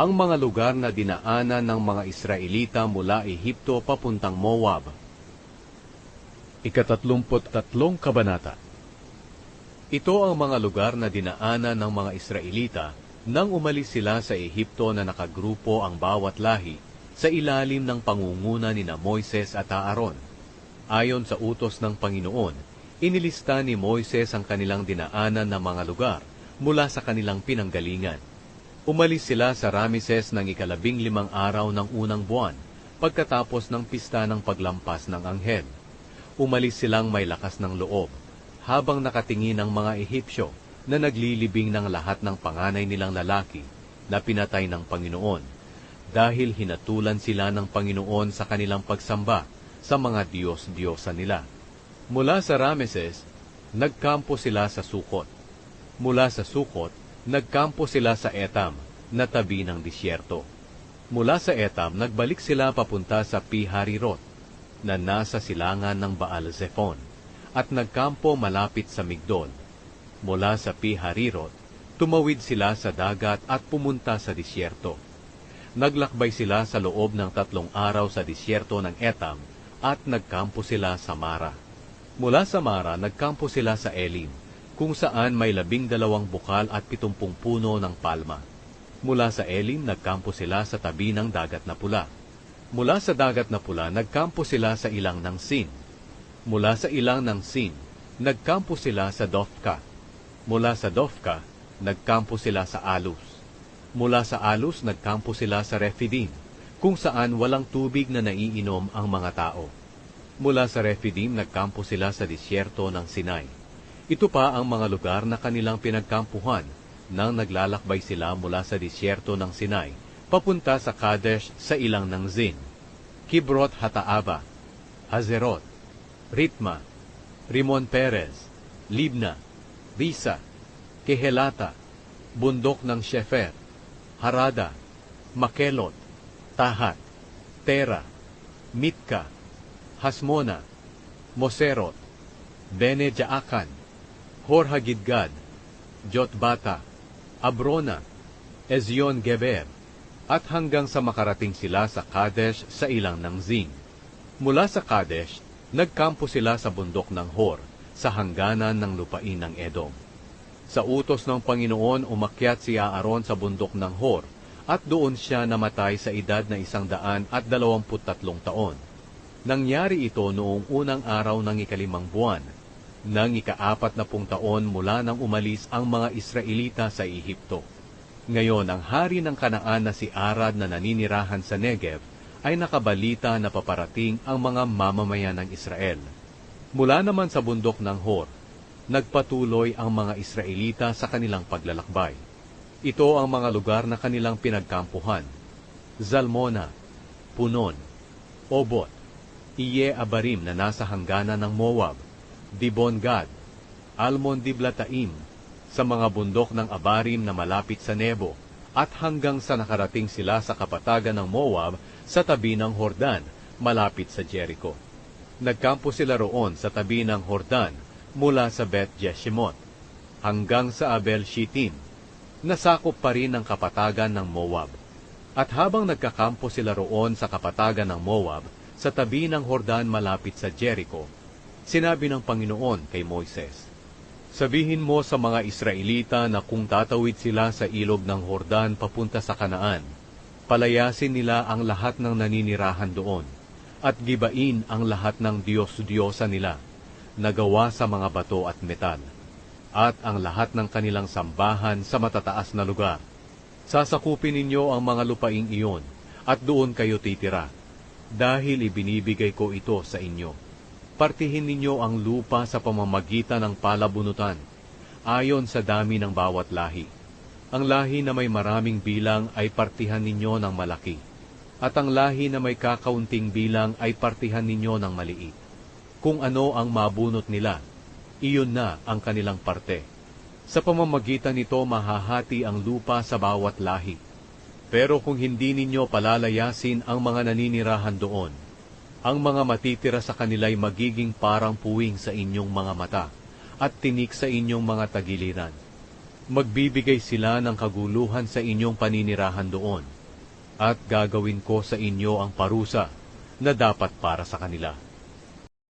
ang mga lugar na dinaanan ng mga Israelita mula Ehipto papuntang Moab. Ikatatlumput tatlong kabanata Ito ang mga lugar na dinaanan ng mga Israelita nang umalis sila sa Ehipto na nakagrupo ang bawat lahi sa ilalim ng pangunguna ni na Moises at Aaron. Ayon sa utos ng Panginoon, inilista ni Moises ang kanilang dinaanan na mga lugar mula sa kanilang pinanggalingan. Umalis sila sa Rameses ng ikalabing limang araw ng unang buwan, pagkatapos ng pista ng paglampas ng anghel. Umalis silang may lakas ng loob, habang nakatingin ang mga Ehipsyo na naglilibing ng lahat ng panganay nilang lalaki na pinatay ng Panginoon, dahil hinatulan sila ng Panginoon sa kanilang pagsamba sa mga Diyos-Diyosa nila. Mula sa Rameses, nagkampo sila sa Sukot. Mula sa Sukot, nagkampo sila sa Etam, na tabi ng disyerto. Mula sa Etam, nagbalik sila papunta sa Piharirot, na nasa silangan ng Baal Zephon, at nagkampo malapit sa Migdol. Mula sa Piharirot, tumawid sila sa dagat at pumunta sa disyerto. Naglakbay sila sa loob ng tatlong araw sa disyerto ng Etam at nagkampo sila sa Mara. Mula sa Mara, nagkampo sila sa Elim, kung saan may labing dalawang bukal at pitumpung puno ng palma. Mula sa Elim, nagkampo sila sa tabi ng dagat na pula. Mula sa dagat na pula, nagkampo sila sa ilang ng Sin. Mula sa ilang ng Sin, nagkampo sila sa Dofka. Mula sa Dofka, nagkampo sila sa Alus. Mula sa Alus, nagkampo sila sa Refidim, kung saan walang tubig na naiinom ang mga tao. Mula sa Refidim, nagkampo sila sa disyerto ng Sinai. Ito pa ang mga lugar na kanilang pinagkampuhan nang naglalakbay sila mula sa disyerto ng Sinai papunta sa Kadesh sa ilang ng Zin, Kibrot Hataaba, Hazerot, Ritma, Rimon Perez, Libna, Risa, Kehelata, Bundok ng Shefer, Harada, Makelot, Tahat, Tera, Mitka, Hasmona, Moserot, Bene Jaakan, Horhagidgad, Jotbata, Abrona, Ezion Geber, at hanggang sa makarating sila sa Kadesh sa ilang ng Zin. Mula sa Kadesh, nagkampo sila sa bundok ng Hor, sa hangganan ng lupain ng Edom. Sa utos ng Panginoon, umakyat si Aaron sa bundok ng Hor, at doon siya namatay sa edad na isang daan at dalawamput tatlong taon. Nangyari ito noong unang araw ng ikalimang buwan, nang ikaapat na pung taon mula nang umalis ang mga Israelita sa Ehipto. Ngayon, ang hari ng Kanaan na si Arad na naninirahan sa Negev ay nakabalita na paparating ang mga mamamayan ng Israel. Mula naman sa bundok ng Hor, nagpatuloy ang mga Israelita sa kanilang paglalakbay. Ito ang mga lugar na kanilang pinagkampuhan. Zalmona, Punon, Obot, Iye Abarim na nasa hangganan ng Moab, Dibon Gad, Almon Diblataim, sa mga bundok ng Abarim na malapit sa Nebo, at hanggang sa nakarating sila sa kapatagan ng Moab sa tabi ng Hordan, malapit sa Jericho. Nagkampo sila roon sa tabi ng Hordan mula sa Bet Jeshimot hanggang sa Abel Shittim. Nasakop pa rin ang kapatagan ng Moab. At habang nagkakampo sila roon sa kapatagan ng Moab, sa tabi ng Hordan malapit sa Jericho, Sinabi ng Panginoon kay Moises, Sabihin mo sa mga Israelita na kung tatawid sila sa ilog ng Hordan papunta sa Kanaan, palayasin nila ang lahat ng naninirahan doon, at gibain ang lahat ng Diyos-Diyosa nila, nagawa sa mga bato at metal, at ang lahat ng kanilang sambahan sa matataas na lugar. Sasakupin ninyo ang mga lupaing iyon, at doon kayo titira, dahil ibinibigay ko ito sa inyo partihin ninyo ang lupa sa pamamagitan ng palabunutan, ayon sa dami ng bawat lahi. Ang lahi na may maraming bilang ay partihan ninyo ng malaki, at ang lahi na may kakaunting bilang ay partihan ninyo ng maliit. Kung ano ang mabunot nila, iyon na ang kanilang parte. Sa pamamagitan nito mahahati ang lupa sa bawat lahi. Pero kung hindi ninyo palalayasin ang mga naninirahan doon, ang mga matitira sa kanila'y magiging parang puwing sa inyong mga mata at tinik sa inyong mga tagiliran. Magbibigay sila ng kaguluhan sa inyong paninirahan doon, at gagawin ko sa inyo ang parusa na dapat para sa kanila.